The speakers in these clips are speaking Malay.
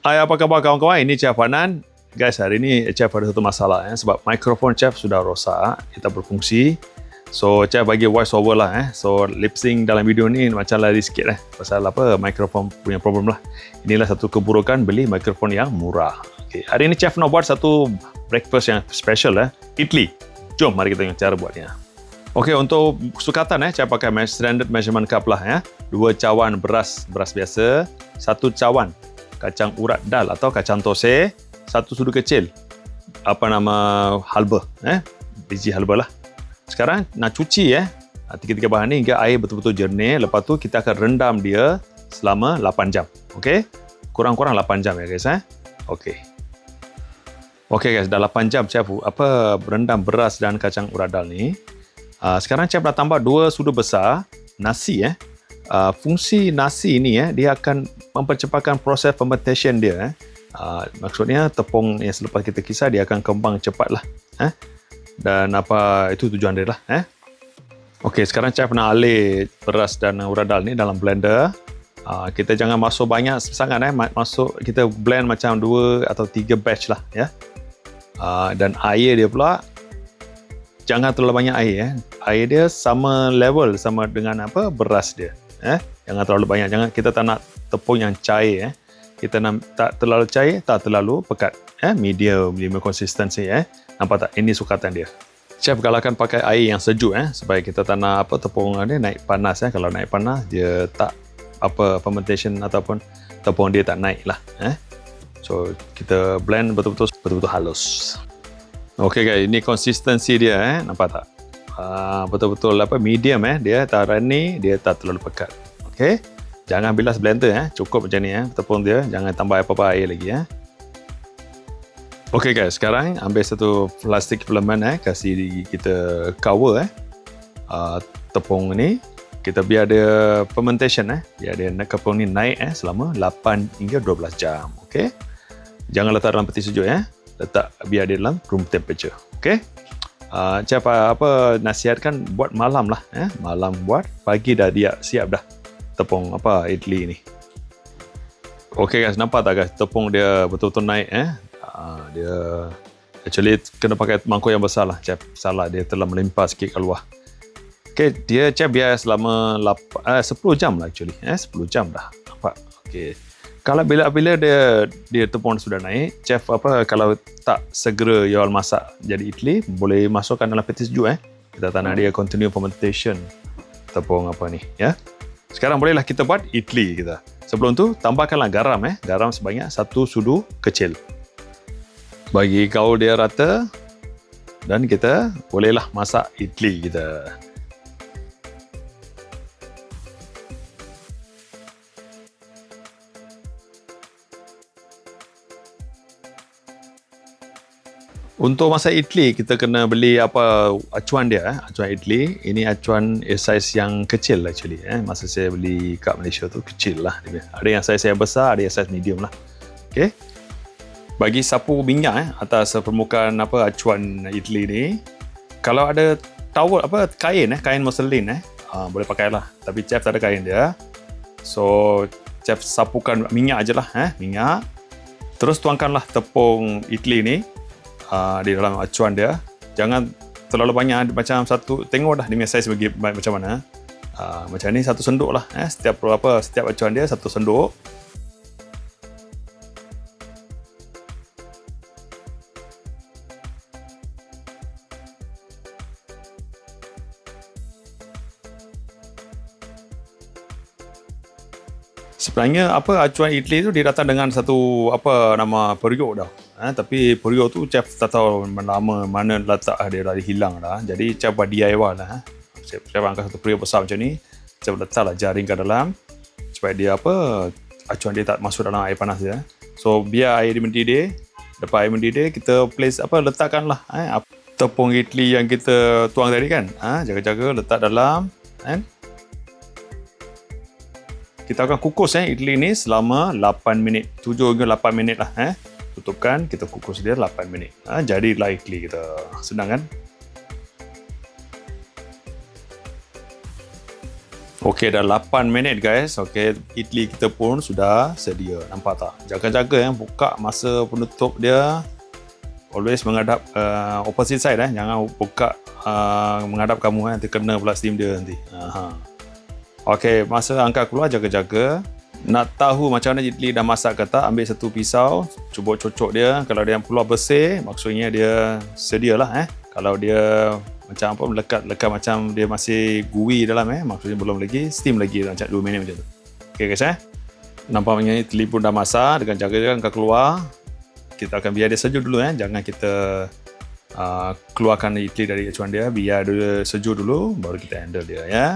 Hai, apa khabar kawan-kawan? Ini Chef Hanan. Guys, hari ini Chef ada satu masalah eh, sebab mikrofon Chef sudah rosak, kita berfungsi. So, Chef bagi voice over lah eh. So, lip sync dalam video ni macam lari sikit eh. Pasal apa, mikrofon punya problem lah. Inilah satu keburukan beli mikrofon yang murah. Okay. Hari ini Chef nak buat satu breakfast yang special eh. Idli. Jom, mari kita tengok cara buatnya. Okey, untuk sukatan eh, Chef pakai standard measurement cup lah ya. Dua cawan beras, beras biasa. Satu cawan kacang urat dal atau kacang tose, satu sudu kecil apa nama halba eh biji halba lah. Sekarang nak cuci eh tiga-tiga bahan ni hingga air betul-betul jernih. Lepas tu kita akan rendam dia selama 8 jam. Okey? Kurang-kurang 8 jam ya guys eh. Okey. Okey guys, dah 8 jam chef apa rendam beras dan kacang urat dal ni. Uh, sekarang chef dah tambah dua sudu besar nasi eh uh, fungsi nasi ini ya dia akan mempercepatkan proses fermentation dia eh. Uh, maksudnya tepung yang selepas kita kisar dia akan kembang cepatlah eh. Dan apa itu tujuan dia lah eh. Okey, sekarang chef nak alih beras dan uradal ni dalam blender. Uh, kita jangan masuk banyak sangat eh. Masuk kita blend macam dua atau tiga batch lah ya. Uh, dan air dia pula jangan terlalu banyak air eh. Air dia sama level sama dengan apa beras dia eh jangan terlalu banyak. Jangan kita tak nak tepung yang cair eh. Kita nak tak terlalu cair tak terlalu pekat eh medium medium konsistensi eh. Nampak tak? Ini sukatan dia. Chef galakkan pakai air yang sejuk eh supaya kita tak nak apa tepung ni naik panas eh. Kalau naik panas dia tak apa fermentation ataupun tepung dia tak naik lah eh. So kita blend betul-betul betul-betul halus. Okey guys, ini konsistensi dia eh, nampak tak? Ah, betul-betul. Apa medium eh. Dia tak runny dia tak terlalu pekat. Okey? Jangan bilas blender eh. Cukup macam ni eh. Tepung dia jangan tambah apa-apa air lagi eh. Okey guys. Sekarang ambil satu plastik filament eh. Kasih kita cover eh. Uh, tepung ni. Kita biar dia fermentation eh. Biar dia tepung ni naik eh selama 8 hingga 12 jam. Okey? Jangan letak dalam peti sejuk eh. Letak biar dia dalam room temperature. Okey uh, siapa apa nasihatkan buat malam lah eh? Malam buat pagi dah dia siap dah tepung apa idli ni. Okey guys nampak tak guys? Tepung dia betul-betul naik eh? Uh, dia actually kena pakai mangkuk yang besar lah chef. Salah dia telah melimpah sikit keluar Okey dia chef biar selama 8, eh, 10 jam lah actually. Eh 10 jam dah. Nampak? Okey kalau bila-bila dia dia tepung sudah naik, chef apa kalau tak segera you all masak jadi idli, boleh masukkan dalam peti sejuk eh. Kita tanah dia continue fermentation tepung apa ni ya. Sekarang bolehlah kita buat idli kita. Sebelum tu tambahkanlah garam eh, garam sebanyak satu sudu kecil. Bagi gaul dia rata dan kita bolehlah masak idli kita. Untuk masak idli kita kena beli apa acuan dia eh. acuan idli ini acuan size yang kecil actually eh. Masa saya beli kat Malaysia tu kecil lah ada yang size yang besar ada yang size medium lah. Okey? Bagi sapu minyak eh atas permukaan apa acuan idli ni kalau ada towel apa kain eh kain muslin eh ha, boleh pakailah. Tapi chef tak ada kain dia. So chef sapukan minyak aje lah eh minyak. Terus tuangkanlah tepung idli ni uh, di dalam acuan dia. Jangan terlalu banyak macam satu tengok dah dia saiz bagi macam mana. Uh, macam ni satu senduk lah eh setiap apa setiap acuan dia satu senduk. Sebenarnya apa acuan idli tu dia datang dengan satu apa nama periuk dah. Ha, tapi periuk tu chef tak tahu lama mana letak dia dah hilang dah. Jadi chef buat DIY lah. Ha. Chef, angkat satu periuk besar macam ni. Chef letaklah jaring ke dalam supaya dia apa acuan dia tak masuk dalam air panas dia. So biar air dia mendidih. Lepas air mendidih kita place apa letakkanlah eh, tepung idli yang kita tuang tadi kan. Ha, jaga-jaga letak dalam kan. Kita akan kukus eh idli ni selama 8 minit 7 hingga 8 minit lah eh tutupkan kita kukus dia 8 minit ha, jadilah idli kita senang kan Okey dah 8 minit guys. Okey idli kita pun sudah sedia. Nampak tak? Jaga-jaga yang buka masa penutup dia always menghadap uh, opposite side eh. Jangan buka uh, menghadap kamu eh. Nanti kena pula steam dia nanti. Aha. Okey, masa angkat keluar jaga-jaga. Nak tahu macam mana idli dah masak ke tak, ambil satu pisau, cuba cocok dia. Kalau dia yang keluar bersih, maksudnya dia sedia lah eh. Kalau dia macam apa melekat lekat macam dia masih gooey dalam eh. Maksudnya belum lagi steam lagi macam 2 minit macam tu. Okey guys eh nampaknya teli pun dah masak dengan jaga-jaga angkat keluar. Kita akan biar dia sejuk dulu eh. Jangan kita uh, keluarkan idli dari acuan dia. Biar dia sejuk dulu baru kita handle dia ya.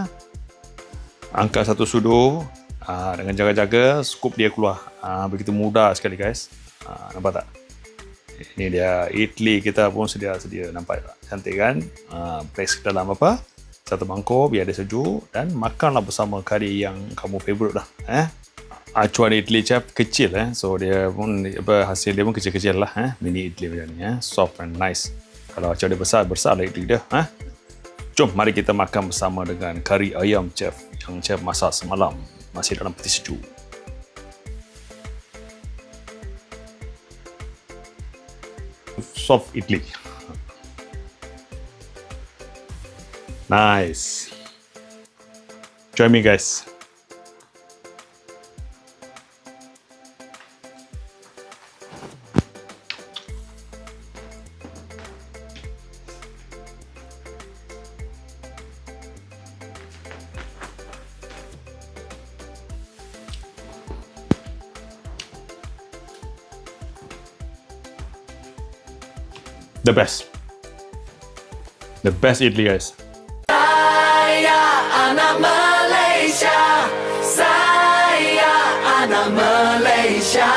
Angkat satu sudu uh, dengan jaga-jaga scoop dia keluar. Uh, begitu mudah sekali guys. Uh, nampak tak? Ini dia idli kita pun sedia sedia. Nampak tak? Cantik kan? Ha, place dalam apa? Satu mangkuk biar dia sejuk. Dan makanlah bersama kari yang kamu favourite lah eh? Acuan idli chef kecil eh? So dia pun apa hasil dia pun kecil-kecil lah eh? Mini idli macam ni eh? Soft and nice. Kalau acuan dia besar besar lah idli dia eh? Jom mari kita makan bersama dengan kari ayam chef. Yang chef masak semalam masih dalam peti sejuk soft idli. Nice. Join me, guys. The best. The best idli, guys. Saya anak Malaysia Saya anak Malaysia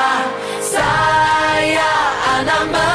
Saya anak Malaysia